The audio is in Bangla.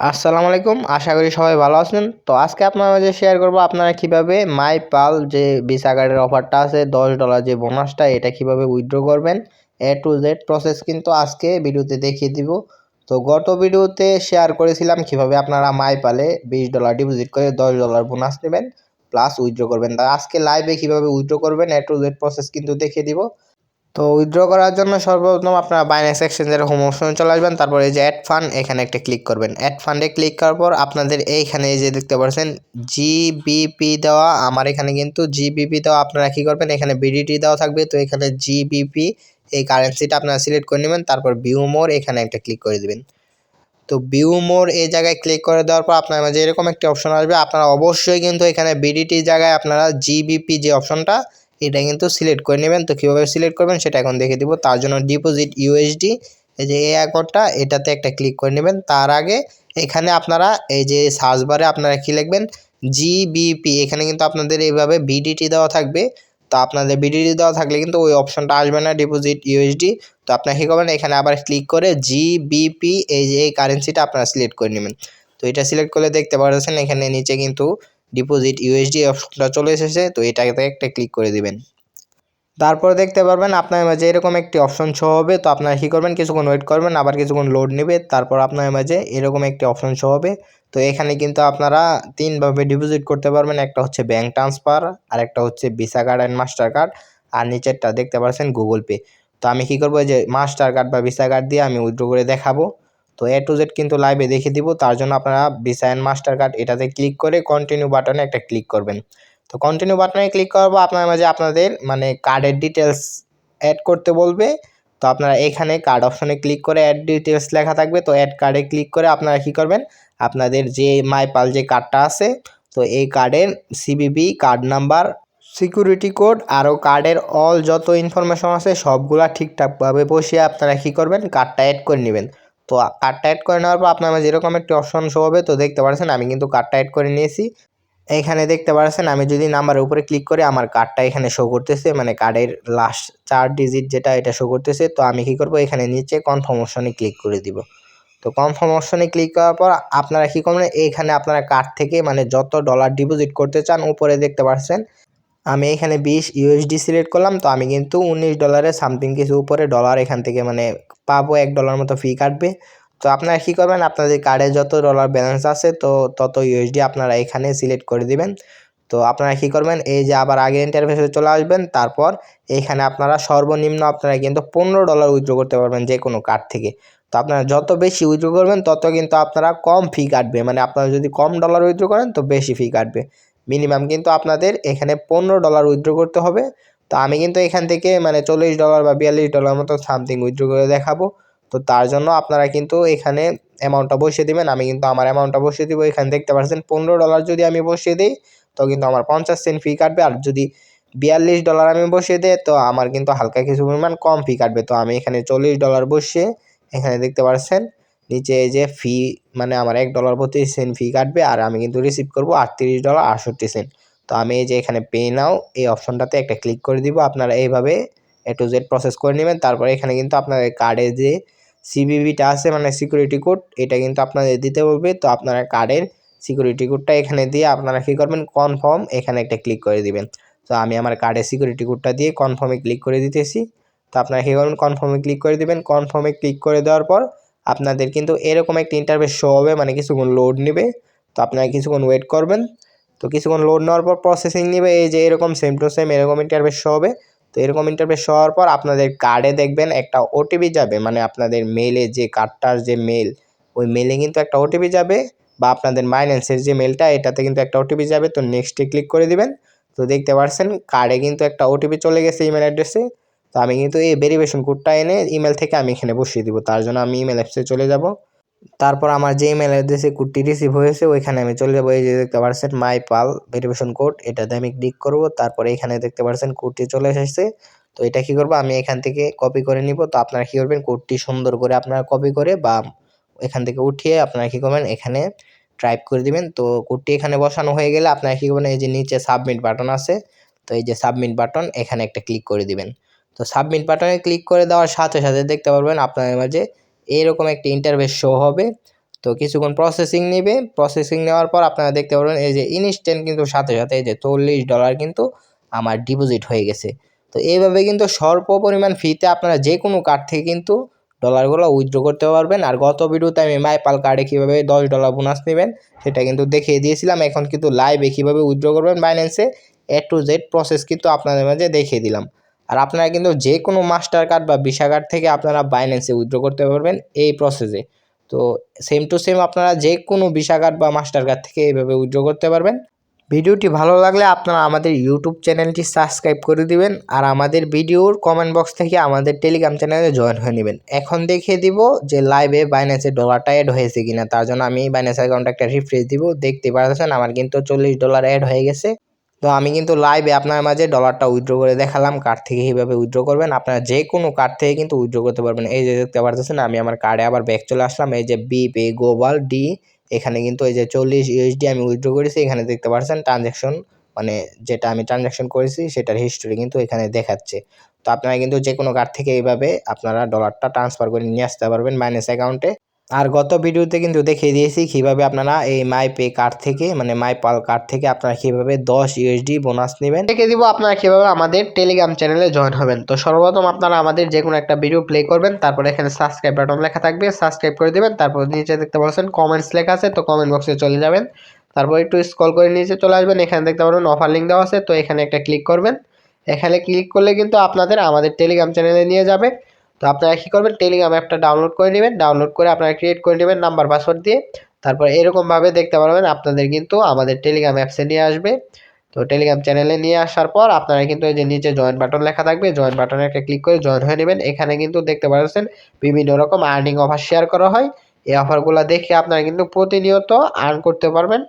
আসসালামু আলাইকুম, আশা করি সবাই ভালো আছেন। তো আজকে আপনার মাঝে শেয়ার করব আপনারা কীভাবে মাই পাল যে ভিসা কার্ডের অফারটা আছে, দশ ডলার যে বোনাসটা এটা কীভাবে উইথড্র করবেন এ টু জেড প্রসেস কিন্তু আজকে ভিডিওতে দেখিয়ে দিব। তো গত ভিডিওতে শেয়ার করেছিলাম কীভাবে আপনারা মাই পালে বিশ ডলার ডিপোজিট করে দশ ডলার বোনাস নেবেন প্লাস উইথড্র করবেন। তা আজকে লাইভে কীভাবে উইথড্র করবেন এ টু জেড প্রসেস কিন্তু দেখিয়ে দিব। তো উইথড্র করার জন্য সর্বপ্রথম আপনারা বাইন্যান্স এক্সচেঞ্জের হোম অপশনে চলে আসবেন। তারপর এই যে অ্যাড ফান্ড এখানে একটা ক্লিক করবেন। অ্যাড ফান্ডে ক্লিক করার পর আপনাদের এইখানে এই যে দেখতে পাচ্ছেন জিবিপি দেওয়া, আমার এখানে কিন্তু জিবিপি দেওয়া, আপনারা কী করবেন, এখানে বিডিটি দেওয়া থাকবে। তো এখানে জিবিপি এই কারেন্সিটা আপনারা সিলেক্ট করে নেবেন, তারপর ভিউ মোর এখানে একটা ক্লিক করে দেবেন। তো ভিউ মোর এই জায়গায় ক্লিক করে দেওয়ার পর আপনার মাঝে এরকম একটি অপশন আসবে। আপনারা অবশ্যই কিন্তু এখানে বিডিটি জায়গায় আপনারা জিবিপি যে অপশনটা এটা কিন্তু সিলেক্ট করে নেবেন। তো কীভাবে সিলেক্ট করবেন সেটা এখন দেখে দিব। তার জন্য ডিপোজিট ইউএসডি এই যে এই অ্যাকাউন্টটা এটাতে একটা ক্লিক করে নেবেন। তার আগে এখানে আপনারা এই যে সার্চ বারে আপনারা কী লিখবেন? জিবিপি এখানে কিন্তু আপনাদের এইভাবে বিডিটি দেওয়া থাকবে। তো আপনাদের বিডিটি দেওয়া থাকলে কিন্তু ওই অপশনটা আসবে না ডিপোজিট ইউএসডি তো আপনারা কী করবেন? এখানে আবার ক্লিক করে জিবিপি এই যে এই কারেন্সিটা আপনারা সিলেক্ট করে নেবেন। তো এটা সিলেক্ট করলে দেখতে পাচ্ছেন এখানে নিচে কিন্তু ডিপোজিট ইউএসডি অপশনটা চলে এসেছে, তো এটাতে একটা ক্লিক করে দিবেন। তারপর দেখতে পারবেন আপনার মাঝে এরকম একটি অপশন শো হবে, তো আপনারা কী করবেন, কিছুক্ষণ ওয়েট করবেন, আবার কিছুক্ষণ লোড নেবে, তারপর আপনার মাঝে এরকম একটি অপশন শো হবে। তো এখানে কিন্তু আপনারা তিনভাবে ডিপোজিট করতে পারবেন, একটা হচ্ছে ব্যাঙ্ক ট্রান্সফার আর একটা হচ্ছে Visa card and Mastercard আর নিচেরটা দেখতে পাচ্ছেন গুগল পে তো আমি কী করব যে মাস্টার কার্ড বা ভিসা কার্ড দিয়ে আমি উইথড্র করে দেখাবো। তো এ টু জেড কিন্তু লাইভে দেখে দিব। তার জন্য আপনারা ভিসা মাস্টার কার্ড এটাতে ক্লিক করে কন্টিনিউ বাটনে একটা ক্লিক করবেন। তো কন্টিনিউ বাটনে ক্লিক করব আপনার মাঝে আপনাদের মানে কার্ডের ডিটেলস অ্যাড করতে বলবে। তো আপনারা এখানে কার্ড অপশনে ক্লিক করে অ্যাড ডিটেলস লেখা থাকবে। তো অ্যাড কার্ডে ক্লিক করে আপনারা কী করবেন? আপনাদের যে মাইপাল যে কার্ডটা আছে, তো এই কার্ডের CVV card number security code আরও কার্ডের অল যত ইনফরমেশন আছে, সবগুলা ঠিকঠাকভাবে বসিয়ে আপনারা কী করবেন? কার্ডটা অ্যাড করে নেবেন। তো কার্ডটা অ্যাড করে নেওয়ার পর আপনার মাঝে এরকম একটি অপশন শো হবে, তো দেখতে পাচ্ছেন আমি কিন্তু কার্ডটা অ্যাড করে নিয়েছি। এখানে দেখতে পাচ্ছেন আমি যদি নাম্বারের উপরে ক্লিক করি, আমার কার্ডটা এখানে শো করতেছে মানে কার্ডের লাস্ট চার ডিজিট যেটা, এটা শো করতেছে। তো আমি কী করব, এখানে নিচে কনফার্ম অপশনে ক্লিক করে দিব। তো কনফার্ম অপশনে ক্লিক করার পর আপনারা কী করবেন এইখানে আপনারা কার্ড থেকে মানে যত ডলার ডিপোজিট করতে চান, উপরে দেখতে পাচ্ছেন আমি এখানে বিশ ইউএসডি সিলেক্ট করলাম, তো আমি কিন্তু উনিশ ডলারে সামথিং কিছু উপরে ডলার এখান থেকে মানে পাবো, এক ডলার মতো ফি কাটবে। তো আপনারা কী করবেন, আপনাদের কার্ডে যত ডলার ব্যালেন্স আছে, তো তত ইউএসডি আপনারা এখানে সিলেক্ট করে দিবেন। তো আপনারা কী করবেন, এই যে আবার আগে ইন্টারফেসে চলে আসবেন, তারপর এইখানে আপনারা সর্বনিম্ন আপনারা কিন্তু পনেরো ডলার উইথড্র করতে পারবেন যে কোনো কার্ড থেকে। তো আপনারা যত বেশি উইথড্র করবেন, তত কিন্তু আপনারা কম ফি কাটবে মানে আপনারা যদি কম ডলার উইথড্র করেন, তো বেশি ফি কাটবে। মিনিমাম কিন্তু আপনাদের এখানে পনেরো ডলার উইথড্র করতে হবে। তো আমি কিন্তু এখান থেকে মানে চল্লিশ ডলার বা বিয়াল্লিশ ডলার মতো সামথিং উইথড্র করে দেখাবো। তো তার জন্য আপনারা কিন্তু এখানে অ্যামাউন্টটা বসিয়ে দেবেন। আমি কিন্তু আমার অ্যামাউন্টটা বসিয়ে দিব। এখানে দেখতে পাচ্ছেন পনেরো ডলার যদি আমি বসিয়ে দিই, তো কিন্তু আমার পঞ্চাশ সেন্ট ফি কাটবে। আর যদি বিয়াল্লিশ ডলার আমি বসিয়ে দিই, তো আমার কিন্তু হালকা কিছু পরিমাণ কম ফি কাটবে। তো আমি এখানে চল্লিশ ডলার বসিয়ে এখানে দেখতে পাচ্ছেন নিচে এই যে ফি মানে আমার এক ডলার প্রতি সেন্ট ফি কাটবে আর আমি কিন্তু রিসিভ করব আটত্রিশ ডলার আটষট্টি সেন্ট তো আমি এই যে এখানে পে নাও এই অপশনটাতে একটা ক্লিক করে দিব। আপনারা এইভাবে এ টু জেড প্রসেস করে নেবেন। তারপরে এখানে কিন্তু আপনার কার্ডে যে সিবিবিটা আছে মানে সিকিউরিটি কোড এটা কিন্তু আপনাদের দিতে বলবে তো আপনারা কার্ডের সিকিউরিটি কোডটা এখানে দিয়ে আপনারা কী করবেন? কনফার্ম এখানে একটা ক্লিক করে দিবেন। তো আমি আমার কার্ডের সিকিউরিটি কোডটা দিয়ে কনফার্মে ক্লিক করে দিতেছি। তো আপনারা কী করবেন? কনফার্মে ক্লিক করে দিবেন। কনফার্মে ক্লিক করে দেওয়ার পর আপনাদের কিন্তু এরকম একটা ইন্টারভেস শো হবে মানে কিছুক্ষণ লোড নেবে। তো আপনারা কিছুক্ষণ ওয়েট করবেন। তো কিছুক্ষণ লোড নেওয়ার পর প্রসেসিং নেবে, এই যে এরকম সেম টু সেম এরকম ইন্টারভেস শো হবে। তো এরকম ইন্টারফেস হওয়ার পর আপনাদের কার্ডে দেখবেন একটা ওটিপি যাবে মানে আপনাদের মেলে যে কার্ডটার যে মেল ওই মেলে কিন্তু একটা ওটিপি যাবে, বা আপনাদের মাইন্যান্সের যে মেলটা এটাতে কিন্তু একটা ওটিপি যাবে। তো নেক্সটে ক্লিক করে দিবেন। তো দেখতে পাচ্ছেন কার্ডে কিন্তু একটা ওটিপি চলে গেছে ইমেল অ্যাড্রেসে তো আমি কিন্তু এই ভেরিফিকেশন কোডটা এনে ইমেল থেকে আমি এখানে বসিয়ে দিব। তার জন্য আমি ইমেল অ্যাপসে চলে যাব। তারপর আমার যে ইমেল অ্যাড্রেসে কোডটি রিসিভ হয়েছে, ওইখানে আমি চলে যাব। এই যে দেখতে পাচ্ছেন মাই পাল ভেরিফিকেশন কোড এটাতে আমি ক্লিক করব। তারপরে এখানে দেখতে পাচ্ছেন কোডটি চলে এসেছে। তো এটা কী করব? আমি এখান থেকে কপি করে নিব। তো আপনারা কী করবেন? কোডটি সুন্দর করে আপনারা কপি করে বা এখান থেকে উঠিয়ে আপনারা কী করবেন? এখানে টাইপ করে দিবেন। তো কোডটি এখানে বসানো হয়ে গেলে আপনারা কী করবেন? এই যে নিচে সাবমিট বাটন আছে, তো এই যে সাবমিট বাটন এখানে একটা ক্লিক করে দিবেন। তো সাবমিট বাটনে ক্লিক করে দেওয়ার সাথে সাথে দেখতে পারবেন আপনাদের মাঝে এইরকম একটি ইন্টারভেস শো হবে। তো কিছুক্ষণ প্রসেসিং নেবে। প্রসেসিং নেওয়ার পর আপনারা দেখতে পারবেন এই যে ইনস্ট্যান্ট কিন্তু সাথে সাথে এই যে চল্লিশ ডলার কিন্তু আমার ডিপোজিট হয়ে গেছে। তো এইভাবে কিন্তু স্বল্প পরিমাণ ফিতে আপনারা যে কোনো কার্ড থেকে কিন্তু ডলারগুলো উইথড্র করতে পারবেন। আর গত ভিডিওতে আমি মাইপাল কার্ডে কীভাবে দশ ডলার বোনাস নেবেন সেটা কিন্তু দেখিয়ে দিয়েছিলাম। এখন কিন্তু লাইভে কীভাবে উইথড্র করবেন? বাইন্যান্সে এ টু জেড প্রসেস কিন্তু আপনাদের মাঝে দেখিয়ে দিলাম। আর আপনারা কিন্তু যে কোনো মাস্টার কার্ড বা ভিসা কার্ড থেকে আপনারা বাইন্যান্সে উইথড্র করতে পারবেন এই প্রসেসে তো সেম টু সেম আপনারা যে কোনো ভিসা কার্ড বা মাস্টার কার্ড থেকে এইভাবে উইথড্র করতে পারবেন। ভিডিওটি ভালো লাগলে আপনারা আমাদের ইউটিউব চ্যানেলটি সাবস্ক্রাইব করে দিবেন আর আমাদের ভিডিওর কমেন্ট বক্স থেকে আমাদের টেলিগ্রাম চ্যানেলে জয়েন হয়ে নেবেন। এখন দেখিয়ে দিব যে লাইভে বাইন্যান্সের ডলারটা অ্যাড হয়েছে কিনা। তার জন্য আমি বাইন্যান্স অ্যাকাউন্টে একটা রিফ্রেশ দিব। দেখতে পাচ্ছেন আমার কিন্তু চল্লিশ ডলার অ্যাড হয়ে গেছে। তো আমি কিন্তু লাইভে আপনার মাঝে ডলারটা উইথড্র করে দেখালাম কার্ড থেকে কীভাবে উইথড্র করবেন। আপনারা যে কোনো কার্ড থেকে কিন্তু উইথড্র করতে পারবেন। এই যে দেখতে পারতেছেন, আমি আমার কার্ডে আবার ব্যাক চলে আসলাম। এই যে বি পে গোবাল ডি এখানে কিন্তু এই যে চল্লিশ ইউএসডি আমি উইথড্র করেছি। এখানে দেখতে পাচ্ছেন ট্রানজ্যাকশন মানে যেটা আমি ট্রানজ্যাকশন করেছি, সেটার হিস্টোরি কিন্তু এখানে দেখাচ্ছে। তো আপনারা কিন্তু যে কোনো কার্ড থেকে এইভাবে আপনারা ডলারটা ট্রান্সফার করে নিয়ে আসতে পারবেন মাইনাস অ্যাকাউন্টে আর গত ভিডিওতে কিন্তু দেখিয়ে দিয়েছি কীভাবে আপনারা এই মাই পে কার্ড থেকে মানে মাই পাল কার্ড থেকে আপনারা কীভাবে দশ ইউএসডি বোনাস নেবেন। দেখে দিব আপনারা কীভাবে আমাদের টেলিগ্রাম চ্যানেলে জয়েন হবেন। তো সর্বপ্রথম আপনারা আমাদের যে কোনো একটা ভিডিও প্লে করবেন, তারপর এখানে সাবস্ক্রাইব বাটন লেখা থাকবে সাবস্ক্রাইব করে দেবেন, তারপর নিচে দেখতে পাচ্ছেন কমেন্টস লেখা আছে, তো কমেন্ট বক্সে চলে যাবেন। তারপর একটু স্ক্রল করে নিচে চলে আসবেন, এখানে দেখতে পারবেন অফার লিঙ্ক দেওয়া আছে, তো এখানে একটা ক্লিক করবেন। এখানে ক্লিক করলে কিন্তু আপনাদের আমাদের টেলিগ্রাম চ্যানেলে নিয়ে যাবে। তো আপনারা কী করবেন? টেলিগ্রাম অ্যাপটা ডাউনলোড করে নেবেন। ডাউনলোড করে আপনারা ক্রিয়েট করে নেবেন নাম্বার পাসওয়ার্ড দিয়ে। তারপর এরকমভাবে দেখতে পারবেন, আপনাদের কিন্তু আমাদের টেলিগ্রাম অ্যাপসে নিয়ে আসবে। তো টেলিগ্রাম চ্যানেলে নিয়ে আসার পর আপনারা কিন্তু এই যে নিচে জয়েন বাটন লেখা থাকবে জয়েন বাটনে একটা ক্লিক করে জয়েন হয়ে নেবেন। এখানে কিন্তু দেখতে পাচ্ছেন, বিভিন্ন রকম আর্নিং অফার শেয়ার করা হয়। এই অফারগুলো দেখে আপনারা কিন্তু প্রতিনিয়ত আর্ন করতে পারবেন।